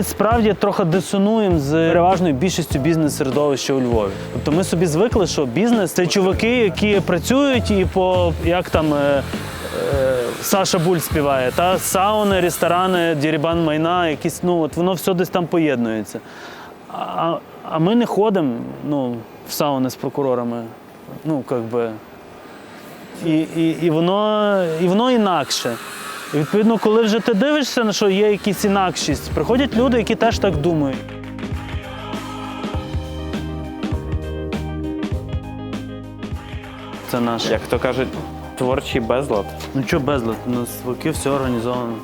ми справді трохи дисонуємо з переважною більшістю бізнес-середовища у Львові. Тобто ми собі звикли, що бізнес це чуваки, які працюють і по як там. е, е, Саша Буль співає, та сауни, ресторани, дірібан майна, якісь, ну от воно все десь там поєднується. А, а ми не ходимо ну, в сауни з прокурорами. Ну, як би. І, і, і, воно, і воно інакше. І відповідно, коли вже ти дивишся, на що є якісь інакшість, приходять люди, які теж так думають. Це наш. Як то кажуть, творчий безлад. Ну що безлад, у нас вики все організовано.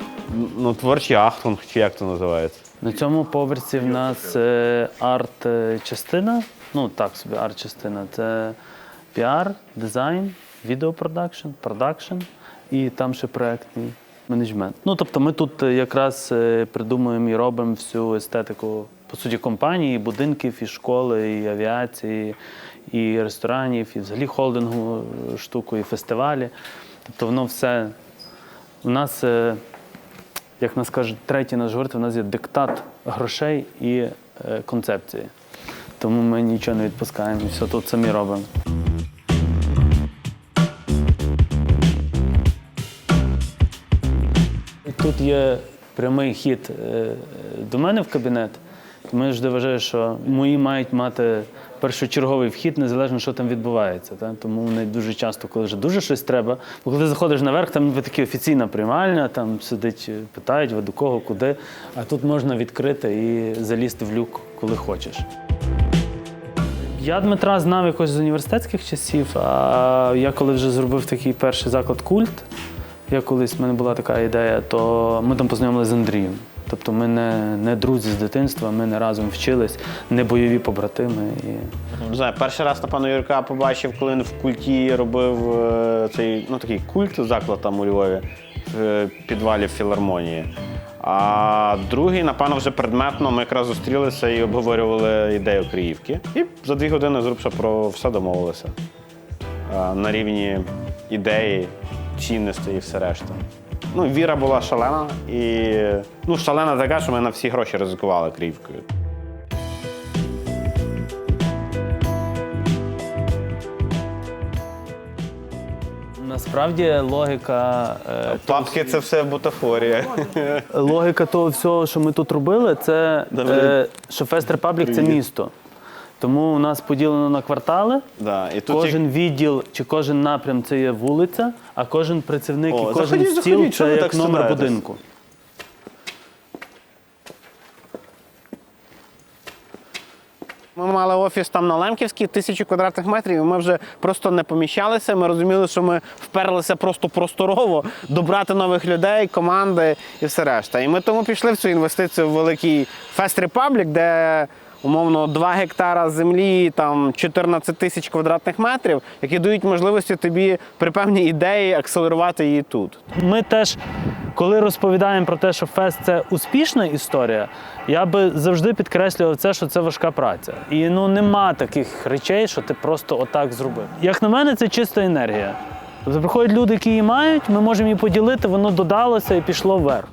Ну, творчий ахтунг, чи як то називається. На цьому поверсі в нас е, арт-частина. Ну так собі, арт-частина. Це піар, дизайн, відеопродакшн, продакшн і там ще проектний менеджмент. Ну тобто ми тут е, якраз е, придумуємо і робимо всю естетику, по суті, компанії, і будинків, і школи, і авіації, і ресторанів, і взагалі холдингу е, штуку, і фестивалі. Тобто воно все. У нас як нас кажуть, третій наш гурт, у нас є диктат грошей і концепції. Тому ми нічого не відпускаємо, все тут самі робимо. Тут є прямий хід е, до мене в кабінет. Я завжди вважаю, що мої мають мати першочерговий вхід, незалежно, що там відбувається. Та? Тому вони дуже часто, коли вже дуже щось треба, бо коли заходиш наверх, там такі офіційна приймальня, там сидить, е, питають, ви до кого, куди. А тут можна відкрити і залізти в люк, коли хочеш. Я Дмитра знав якось з університетських часів, а я коли вже зробив такий перший заклад культ, я колись в мене була така ідея, то ми там познайомилися з Андрієм. Тобто ми не, не друзі з дитинства, ми не разом вчились, не бойові побратими. І... Не знаю, перший раз, напевно, Юрка побачив, коли він в культі робив е, цей ну, такий культ заклад там у Львові в е, підвалі філармонії. А другий, напевно, вже предметно ми якраз зустрілися і обговорювали ідею Криївки. І за дві години зрубша про все домовилися. Е, На рівні ідеї, цінностей і все решта. Ну, віра була шалена і ну, шалена така, що ми на всі гроші ризикували Криївкою. Насправді логіка, е, Папки це все бутафорія. логіка того всього, що ми тут робили, це е, що Фест Репаблік це місто. Тому у нас поділено на квартали. Да, і тут Кожен відділ чи кожен напрям це є вулиця, а кожен працівник О, і кожен заходіть, стіл заходіть, що це ви як так номер будинку. Ми мали офіс там на Лемківській, тисячу квадратних метрів, і ми вже просто не поміщалися. Ми розуміли, що ми вперлися просто просторово добрати нових людей, команди і все решта. І ми тому пішли в цю інвестицію в великий Фест Репаблік, де умовно 2 гектара землі, там 14 тисяч квадратних метрів, які дають можливості тобі при певній ідеї акселерувати її тут. Ми теж, коли розповідаємо про те, що фест це успішна історія, я би завжди підкреслював це, що це важка праця. І ну нема таких речей, що ти просто отак зробив. Як на мене, це чиста енергія. Тобто приходять люди, які її мають, ми можемо її поділити, воно додалося і пішло вверх.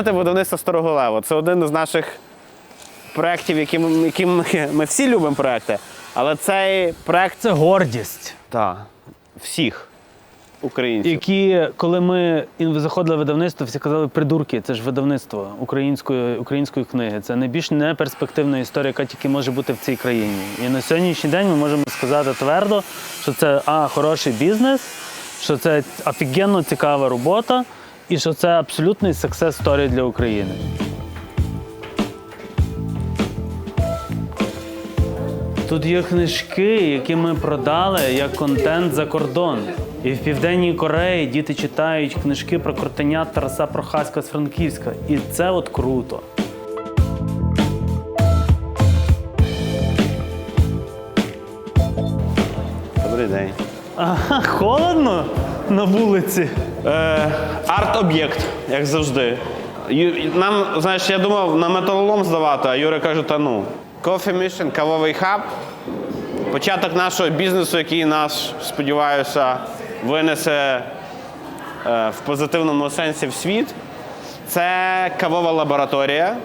Ідемо в будівництво Старого Леву. Це один із наших проєктів, які ми, які ми, ми всі любимо проєкти. Але цей проєкт Це гордість. та, всіх українців. Які, коли ми заходили в видавництво, всі казали, придурки, це ж видавництво української, української книги. Це найбільш неперспективна історія, яка тільки може бути в цій країні. І на сьогоднішній день ми можемо сказати твердо, що це а, хороший бізнес, що це офігенно цікава робота, і що це абсолютний success story для України. Тут є книжки, які ми продали як контент за кордон. І в Південній Кореї діти читають книжки про крутенят Тараса Прохаська з Франківська. І це от круто. Добрий день. Ага, холодно на вулиці. Е, арт-об'єкт, як завжди. Ю- Нам, знаєш, я думав на металолом здавати, а Юра каже, та ну. Coffee Mission, кавовий хаб. Початок нашого бізнесу, який нас, сподіваюся, винесе е, в позитивному сенсі в світ. Це кавова лабораторія,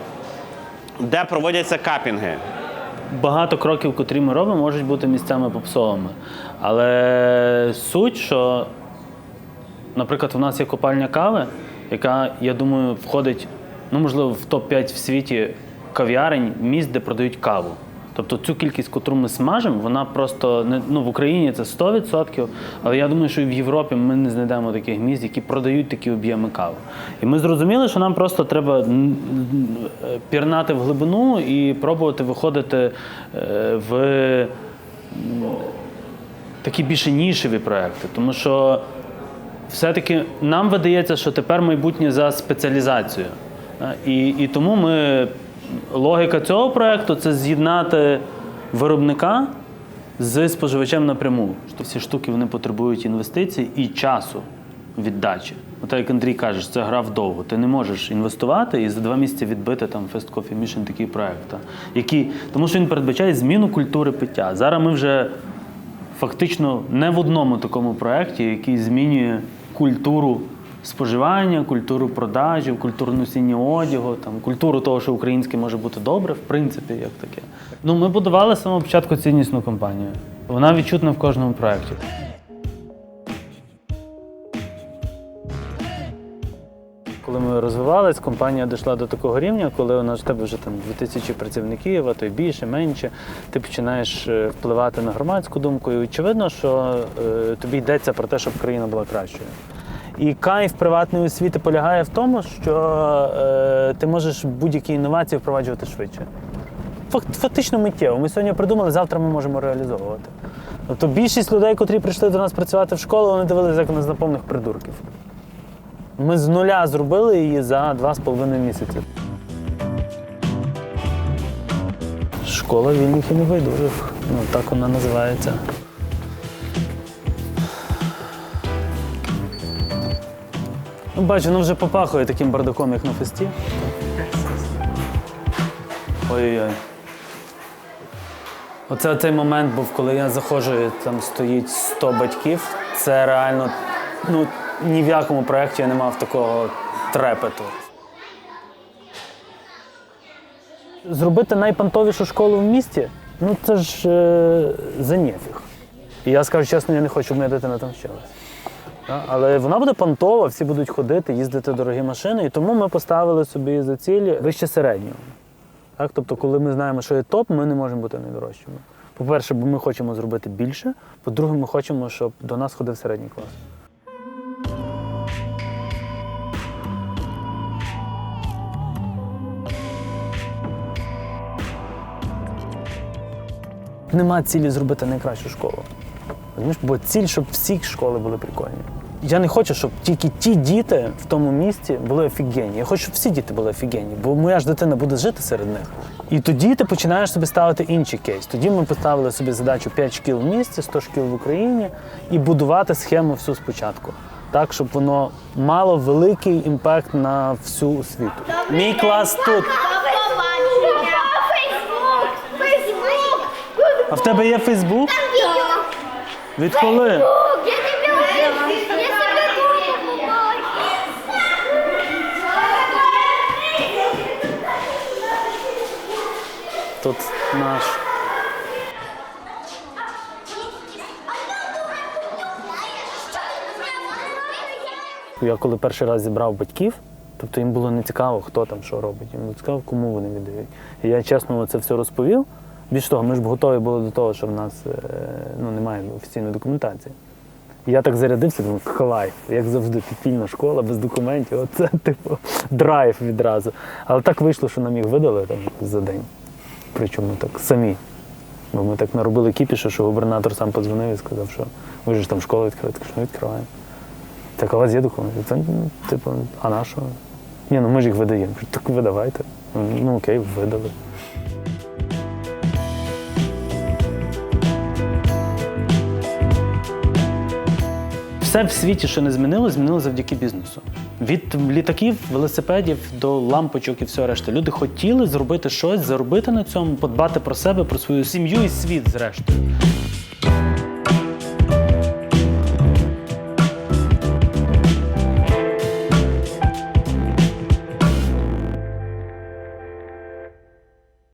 де проводяться капінги. Багато кроків, котрі ми робимо, можуть бути місцями попсовими. Але суть, що, наприклад, у нас є копальня кави, яка, я думаю, входить, ну, можливо, в топ-5 в світі кав'ярень місць, де продають каву. Тобто цю кількість, котру ми смажимо, вона просто не ну, в Україні це 100%, але я думаю, що і в Європі ми не знайдемо таких місць, які продають такі об'єми кави. І ми зрозуміли, що нам просто треба пірнати в глибину і пробувати виходити е, в такі більше нішеві проекти. Тому що все-таки нам видається, що тепер майбутнє за спеціалізацією. Е, І, і тому ми логіка цього проекту це з'єднати виробника з споживачем напряму. Що всі штуки вони потребують інвестицій і часу віддачі. От як Андрій каже, це гра вдовго. Ти не можеш інвестувати і за два місяці відбити там Fest Coffee Mission такий проект. та, Який, тому що він передбачає зміну культури пиття. Зараз ми вже фактично не в одному такому проєкті, який змінює культуру споживання, культуру продажів, культуру носіння одягу, там, культуру того, що українське може бути добре, в принципі, як таке. Ну, ми будували з самого початку ціннісну компанію. Вона відчутна в кожному проєкті. Розвивалися, компанія дійшла до такого рівня, коли у нас в тебе вже там 2000 працівників, а то й більше, менше. Ти починаєш е, впливати на громадську думку, і очевидно, що е, тобі йдеться про те, щоб країна була кращою. І кайф приватної освіти полягає в тому, що е, ти можеш будь-які інновації впроваджувати швидше. Фак- Фактично миттєво. Ми сьогодні придумали, завтра ми можемо реалізовувати. Тобто більшість людей, котрі прийшли до нас працювати в школу, вони дивилися як на знакомих придурків. Ми з нуля зробили її за два з половиною місяці. Школа вільних і небайдужих. Ну, так вона називається. Ну, бачу, ну вже попахує таким бардаком, як на фесті. Ой-ой-ой. Оце цей момент був, коли я заходжу, там стоїть 100 батьків. Це реально, ну ні в якому проєкті я не мав такого трепету. Зробити найпантовішу школу в місті, ну це ж е, за нефіг. І я скажу чесно, я не хочу, щоб моя дитина там вчилась. Да? Але вона буде понтова, всі будуть ходити, їздити дорогі машини, і тому ми поставили собі за ціль вище середнього. Так? Тобто, коли ми знаємо, що є топ, ми не можемо бути найдорожчими. По-перше, бо ми хочемо зробити більше. По-друге, ми хочемо, щоб до нас ходив середній клас. Нема цілі зробити найкращу школу. Розумієш? Бо ціль, щоб всі школи були прикольні. Я не хочу, щоб тільки ті діти в тому місті були офігенні. Я хочу, щоб всі діти були офігенні, бо моя ж дитина буде жити серед них. І тоді ти починаєш собі ставити інший кейс. Тоді ми поставили собі задачу 5 шкіл в місті, 100 шкіл в Україні і будувати схему всю спочатку. Так, щоб воно мало великий імпакт на всю освіту. Мій клас тут. Фейсбук! Фейсбук! А в тебе є Фейсбук? Я тебе. Я себе группу Тут наш. Я коли перший раз зібрав батьків, тобто їм було не цікаво, хто там що робить. Їм було цікаво, кому вони віддають. І я чесно це все розповів. Більш того, ми ж готові були до того, що в нас е, ну, немає офіційної документації. Я так зарядився, думаю, кайф, як завжди, підпільна школа без документів. Оце типу драйв відразу. Але так вийшло, що нам їх видали там за день. Причому так самі. Бо ми так наробили кіпішу, що губернатор сам подзвонив і сказав, що ви ж там школу відкриваєте. Кажу, ну відкриваємо. Так, а у вас є документи? Та, ну, типу, а на що? Ні, ну ми ж їх видаємо. Так видавайте. Ну окей, видали. Все в світі, що не змінило, змінило завдяки бізнесу. Від літаків, велосипедів до лампочок і все решта. Люди хотіли зробити щось, заробити на цьому, подбати про себе, про свою сім'ю і світ, зрештою.